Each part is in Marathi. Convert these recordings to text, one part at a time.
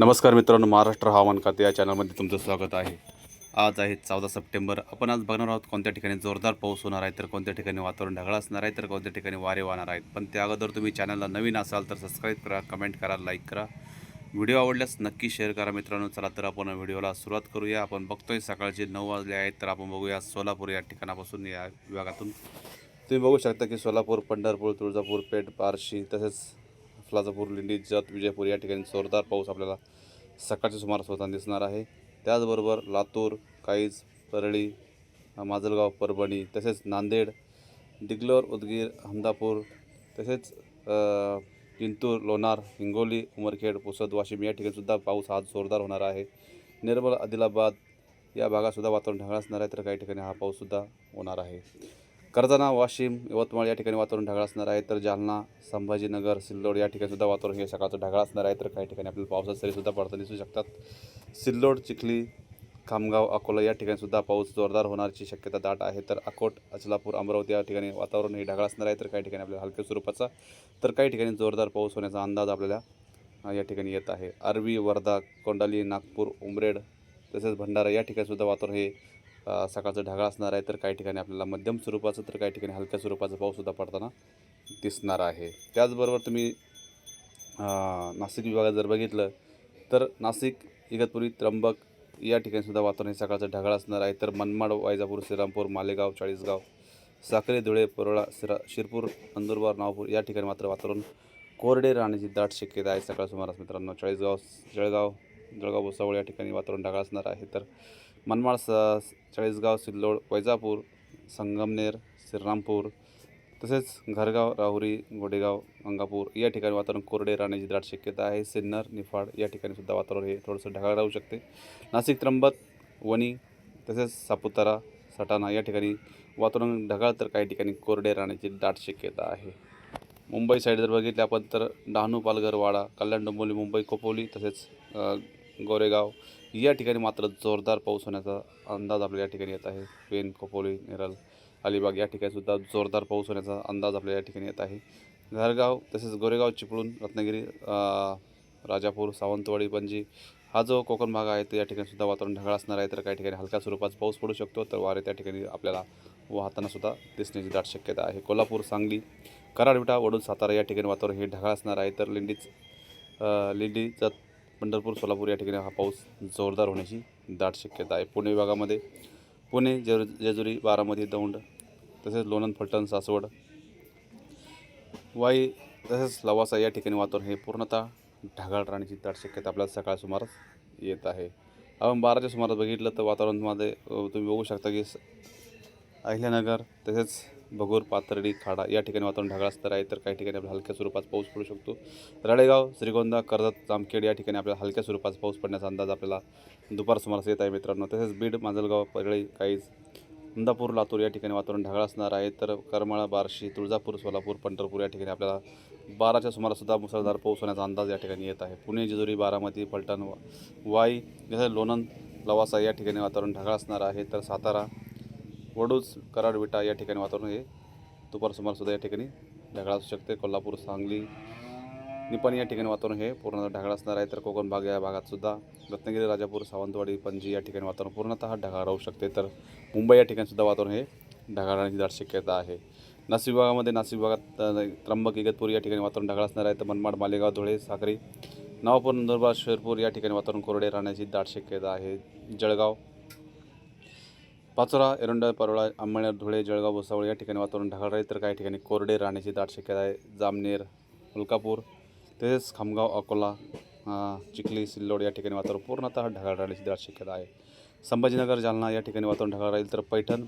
नमस्कार मित्रांनो महाराष्ट्र हवामान खाते या चॅनलमध्ये तुमचं स्वागत आहे. आज आहे चौदा सप्टेंबर. आपण आज बघणार आहोत कोणत्या ठिकाणी जोरदार पाऊस होणार आहे तर कोणत्या ठिकाणी वातावरण ढगाळ असणार आहे तर कोणत्या ठिकाणी वारे वाहणार आहेत. पण त्या अगोदर तुम्ही चॅनलला नवीन असाल तर सबस्क्राईब करा कमेंट करा लाईक करा. व्हिडिओ आवडल्यास नक्की शेअर करा मित्रांनो. चला तर आपण व्हिडिओला सुरुवात करूया. आपण बघतोय सकाळचे नऊ वाजले आहेत तर आपण बघूया सोलापूर या ठिकाणापासून या विभागातून. तुम्ही बघू शकता की सोलापूर पंढरपूर तुळजापूर पेठ बार्शी तसेच फलाजापूर लिंडी जत विजयपूर या ठिकाणी जोरदार पाऊस आपल्याला सकाळच्या सुमारास होताना दिसणार आहे. त्याचबरोबर लातूर काईज परळी माजलगाव परभणी तसेच नांदेड दिगलोर उदगीर हमदापूर तसेच किंतूर लोणार हिंगोली उमरखेड पुसद वाशिम या ठिकाणीसुद्धा पाऊस आज जोरदार होणार आहे. निर्मल आदिलाबाद या भागातसुद्धा वातावरण ढगाळ असणार आहे तर काही ठिकाणी हा पाऊससुद्धा होणार आहे. कर्जना वाशिम यवतमाळ या ठिकाणी वातावरण ढगाळ असणार आहे. तर जालना संभाजीनगर सिल्लोड या ठिकाणी सुद्धा वातावरण हे सकाळचं ढगाळ असणार आहे. तर काही ठिकाणी आपल्याला पावसाचे सरीसुद्धा पडताना दिसू शकतात. सिल्लोड चिखली खामगाव अकोला या ठिकाणी सुद्धा पाऊस जोरदार होण्याची शक्यता दाट आहे. तर अकोट अचलापूर अमरावती या ठिकाणी वातावरण हे ढगाळ असणार आहे. तर काही ठिकाणी आपल्याला हलक्या स्वरूपाचा तर काही ठिकाणी जोरदार पाऊस होण्याचा अंदाज आपल्याला या ठिकाणी येत आहे. अरवी वर्धा कोंडाली नागपूर उमरेड तसेच भंडारा या ठिकाणी सुद्धा वातावरण हे सकाळचं ढगाळ असणार आहे तर काही ठिकाणी आपल्याला मध्यम स्वरूपाचं तर काही ठिकाणी हलक्या स्वरूपाचा पाऊससुद्धा पडताना दिसणार आहे. त्याचबरोबर तुम्ही नाशिक विभागात जर बघितलं तर नाशिक इगतपुरी त्र्यंबक या ठिकाणी सुद्धा वातावरण हे सकाळचं ढगाळ असणार आहे. तर मनमाड वायजापूर श्रीरामपूर मालेगाव चाळीसगाव साखरे धुळे परोळा सिरा शिरपूर नंदुरबार नागपूर या ठिकाणी मात्र वातावरण कोरडे राहण्याची दाट शक्यता आहे. सकाळ सुमारास मित्रांनो चाळीसगाव जळगाव जळगाव भुसावळ या ठिकाणी वातावरण ढगाळ असणार आहे. तर मनमाड स चाळीसगाव सिल्लोड वैजापूर संगमनेर श्रीरामपूर तसेच घरगाव राहुरी गोडेगाव अंगापूर या ठिकाणी वातावरण कोरडे राहण्याची दाट शक्यता आहे. सिन्नर निफाड या ठिकाणी सुद्धा वातावरण हे थोडंसं ढगाळ राहू शकते. नाशिक त्र्यंबक वणी तसेच सापुतारा सटाणा या ठिकाणी वातावरण ढगाळ तर काही ठिकाणी कोरडे राहण्याची दाट शक्यता आहे. मुंबई साईड जर बघितले आपण तर डहाणू पालघर वाडा कल्याण डोंबिवली मुंबई कोपोली तसेच गोरेगाव. या ठिकाणी मात्र जोरदार पाऊस होण्याचा अंदाज आपल्याला या ठिकाणी येत आहे. पेन खोपोली नेरल अलिबाग या ठिकाणी सुद्धा जोरदार पाऊस होण्याचा अंदाज आपल्याला या ठिकाणी येत आहे. घरगाव तसेच गोरेगाव चिपळूण रत्नागिरी राजापूर सावंतवाडी पणजी हा जो कोकण भाग आहे तर या ठिकाणी सुद्धा वातावरण ढगाळ असणार आहे. तर काही ठिकाणी हलक्या स्वरूपाचा पाऊस पडू शकतो. तर वारे त्या ठिकाणी आपल्याला वाहताना सुद्धा दिसण्याची दाट शक्यता आहे. कोल्हापूर सांगली कराडविटा वडून सातारा या ठिकाणी वातावरण हे ढगाळ असणार आहे. तर लिंडीच अ, लिंडी जत पंढरपूर सोलापूर या ठिकाणी हा पाऊस जोरदार होण्याची दाट शक्यता आहे. पुणे विभागामध्ये पुणे जेर जेजुरी बारामती दौंड तसेच लोणंद फलटण सासवड वाई तसेच लवासा या ठिकाणी वातावरण हे पूर्णतः ढगाळ राहण्याची दाट शक्यता आपल्याला सकाळ सुमारास येत आहे. आपण बाराच्या सुमारास बघितलं तर वातावरणामध्ये तुम्ही बघू शकता की स- अहिल्यानगर तसेच भगूर पाथर्डी खाडा या ठिकाणी वातावरण ढगाळ स्तर आहे. तर काही ठिकाणी आपल्याला हलक्या स्वरूपात पाऊस पडू शकतो. राळेगाव श्रीगोंदा कर्जत जामखेड या ठिकाणी आपल्याला हलक्या स्वरूपात पाऊस पडण्याचा अंदाज आपल्याला दुपार सुमारास येत आहे मित्रांनो. तसेच बीड माजलगाव परळी काहीच इंदापूर लातूर या ठिकाणी वातावरण ढगाळ असणार आहे. तर करमाळा बार्शी तुळजापूर सोलापूर पंढरपूर या ठिकाणी आपल्याला बाराच्या सुमारासुद्धा मुसळधार पाऊस होण्याचा अंदाज या ठिकाणी येत आहे. पुणे जेजुरी बारामती फलटण वाई जसं लोणंद लवासा या ठिकाणी वातावरण ढगाळ असणार आहे. तर सातारा वडूज कराड विटा या ठिकाणी वातावरण हे दुपार सुमारसुद्धा या ठिकाणी ढगाळ असू शकते. कोल्हापूर सांगली निपाणी या ठिकाणी वातावरण हे पूर्ण ढगाळ असणार आहे तर कोकण भाग या भागातसुद्धा रत्नागिरी राजापूर सावंतवाडी पणजी या ठिकाणी वातावरण पूर्णतः ढगाळ राहू शकते. तर मुंबई या ठिकाणीसुद्धा वातावरण हे ढगाळ राहण्याची दाट शक्यता आहे. नाशिक विभागामध्ये नाशिक विभागात त्र्यंबक इगतपूर या ठिकाणी वातावरण ढगाळ असणार आहे. तर मनमाड मालेगाव धुळे साखरी नवापूर नंदुरबार शेरपूर या ठिकाणी वातावरण कोरडे राहण्याची दाट शक्यता आहे. जळगाव पाचोरा एरंडा परोळा अंमळनेर धुळे जळगाव भुसावळ या ठिकाणी वातावरण ढगाळ राहील तर काही ठिकाणी कोरडे राहण्याची दाट शक्यता आहे. जामनेर मुलकापूर तसेच खामगाव अकोला चिखली सिल्लोड या ठिकाणी वातावरण पूर्णतः ढगाळ राहण्याची दाट शक्यता आहे. संभाजीनगर जालना या ठिकाणी वातावरण ढगाळ राहील तर पैठण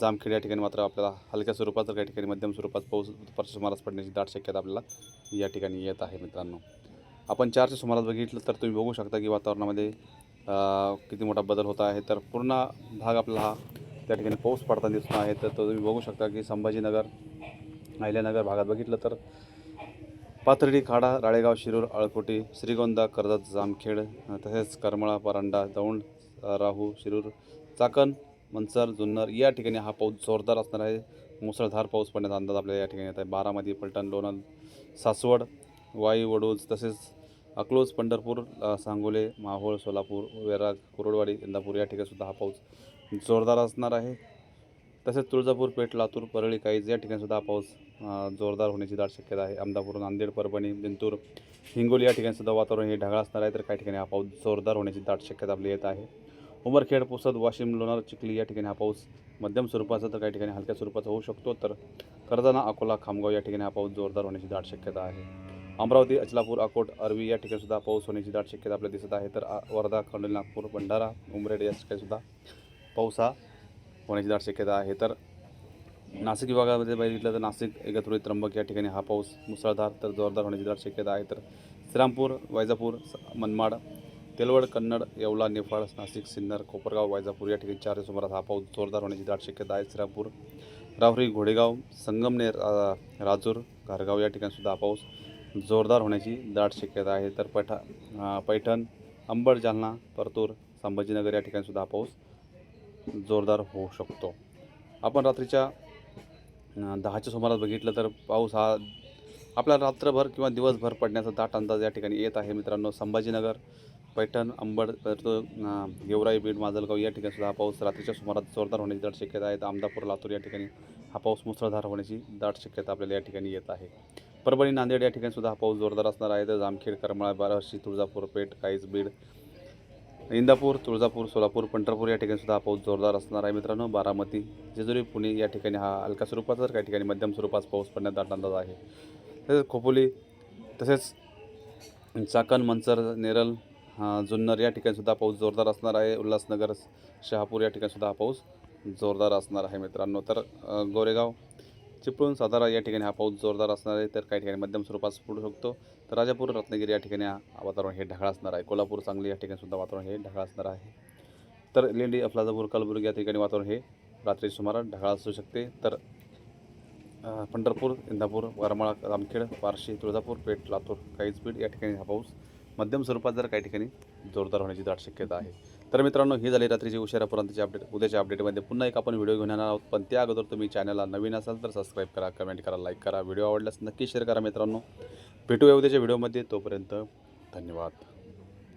जामखेड या ठिकाणी मात्र आपल्याला हलक्या स्वरूपात तर काही ठिकाणी मध्यम स्वरूपात पाऊस दुपारच्या सुमारास पडण्याची दाट शक्यता आपल्याला या ठिकाणी येत आहे मित्रांनो. आपण चारच्या सुमारास बघितलं तर तुम्ही बघू शकता की वातावरणामध्ये किती मोठा बदल होत आहे तर पूर्ण भाग आपला हा त्या ठिकाणी पाऊस पडताना दिसतो आहे. तर तो तुम्ही बघू शकता की संभाजीनगर अहिल्यानगर भागात बघितलं तर पाथर्डी खाडा राळेगाव शिरूर अळकोटी श्रीगोंदा कर्जत जामखेड तसेच करमळा परांडा दौंड राहू शिरूर चाकण मनसर जुन्नर या ठिकाणी हा पाऊस जोरदार असणार आहे. मुसळधार पाऊस पडण्याचा अंदाज आपल्याला या ठिकाणी येत आहे. बारामती पलटण लोणंद सासवड वाई वडूज तसेच अकलोज पंढरपूर सांगोले माहोळ सोलापूर वेराग कुरोडवाडी इंदापूर या ठिकाणी सुद्धा हा पाऊस जोरदार असणार आहे. तसेच तुळजापूर पेठ लातूर परळी काईज या ठिकाणीसुद्धा हा पाऊस जोरदार होण्याची दाट शक्यता आहे. अहमदापूर नांदेड परभणी बिंतूर हिंगोली या ठिकाणीसुद्धा वातावरण हे ढगाळ असणार आहे तर काही ठिकाणी हा पाऊस जोरदार होण्याची दाट शक्यता आपली येत आहे. उमरखेड पुसद वाशिम लोणार चिखली या ठिकाणी हा पाऊस मध्यम स्वरूपाचा तर काही ठिकाणी हलक्या स्वरूपाचा होऊ शकतो तर कर्जाना अकोला खामगाव या ठिकाणी हा पाऊस जोरदार होण्याची दाट शक्यता आहे. अमरावती अचलापूर अकोट अरवी या ठिकाणी सुद्धा पाऊस होण्याची दाट शक्यता आपल्याला दिसत आहे. तर वर्धा खंडोली नागपूर भंडारा उमरेड या ठिकाणी सुद्धा पाऊस हा होण्याची दाट शक्यता आहे. तर नाशिक विभागामध्ये बघितलं तर नाशिक एकत्रित त्र्यंबक या ठिकाणी हा पाऊस मुसळधार तर जोरदार होण्याची दाट शक्यता आहे. तर श्रीरामपूर वैजापूर स- मनमाड तेलवड कन्नड येवला निफाड नाशिक सिन्नर कोपरगाव वैजापूर या ठिकाणी चार सुमारास हा पाऊस जोरदार होण्याची दाट शक्यता आहे. श्रीरामपूर राहुरी घोडेगाव संगमनेर राजूर घारगाव या ठिकाणी सुद्धा हा पाऊस जोरदार होण्याची दाट शक्यता आहे. तर पैठा पैठण अंबड जालना परतूर संभाजीनगर या ठिकाणीसुद्धा हा पाऊस जोरदार होऊ शकतो. आपण रात्रीच्या दहाच्या सुमारास बघितलं तर पाऊस हा आपला रात्रभर किंवा दिवसभर पडण्याचा दाट अंदाज या ठिकाणी येत आहे. मित्रांनो संभाजीनगर पैठण अंबड परत गेवराई बीड माजलगाव या ठिकाणीसुद्धा हा पाऊस रात्रीच्या सुमारास जोरदार होण्याची दाट शक्यता आहे. तर अमदापूर लातूर या ठिकाणी हा पाऊस मुसळधार होण्याची दाट शक्यता आपल्याला या ठिकाणी येत आहे. परभणी नांदेड या ठिकाणी सुद्धा हा पाऊस जोरदार असणार आहे. तर जामखेड करमाळा बारावर्षी तुळजापूर पेठ काईज बीड इंदापूर तुळजापूर सोलापूर पंढरपूर या ठिकाणी सुद्धा हा पाऊस जोरदार असणार आहे. मित्रांनो बारामती जेजुरी पुणे या ठिकाणी हा हलका स्वरूपाचा तर काही ठिकाणी मध्यम स्वरूपाचा पाऊस पडण्याचा अंदाज आहे. तसेच खोपोली तसेच चाकण मंचर नेरल हा, जुन्नर या ठिकाणी सुद्धा पाऊस जोरदार असणार आहे. उल्हासनगर शहापूर या ठिकाणी सुद्धा हा पाऊस जोरदार असणार आहे मित्रांनो. तर गोरेगाव चिपळूण सातारा या ठिकाणी हा पाऊस जोरदार असणार आहे. तर काही ठिकाणी मध्यम स्वरूपात पडू शकतो. तर राजापूर रत्नागिरी या ठिकाणी वातावरण हे ढगाळ असणार आहे. कोल्हापूर सांगली या ठिकाणी सुद्धा वातावरण हे ढगाळ असणार आहे. तर लेंडी अफलाजापूर कलबुर्गी या ठिकाणी वातावरण हे रात्री सुमारास ढगाळ असू शकते. तर पंढरपूर इंदापूर वारमाळा रामखेड बार्शी तुळजापूर पेठ लातूर काहीचपीठ या ठिकाणी हा पाऊस मध्यम स्वरूपात जर काही ठिकाणी जोरदार होण्याची दाट शक्यता आहे. तर मित्रांनो ही झाली रात्रीची उशिरापर्यंतची अपडेट उद्याच्या अपडेटमध्ये पुन्हा एक आपण व्हिडिओ घेऊन येणार आहोत. पण त्या अगोदर तुम्ही चॅनलला नवीन असाल तर सबस्क्राईब करा कमेंट करा लाईक करा. व्हिडिओ आवडल्यास नक्की शेअर करा मित्रांनो. भेटूया उद्याच्या व्हिडिओमध्ये तोपर्यंत धन्यवाद.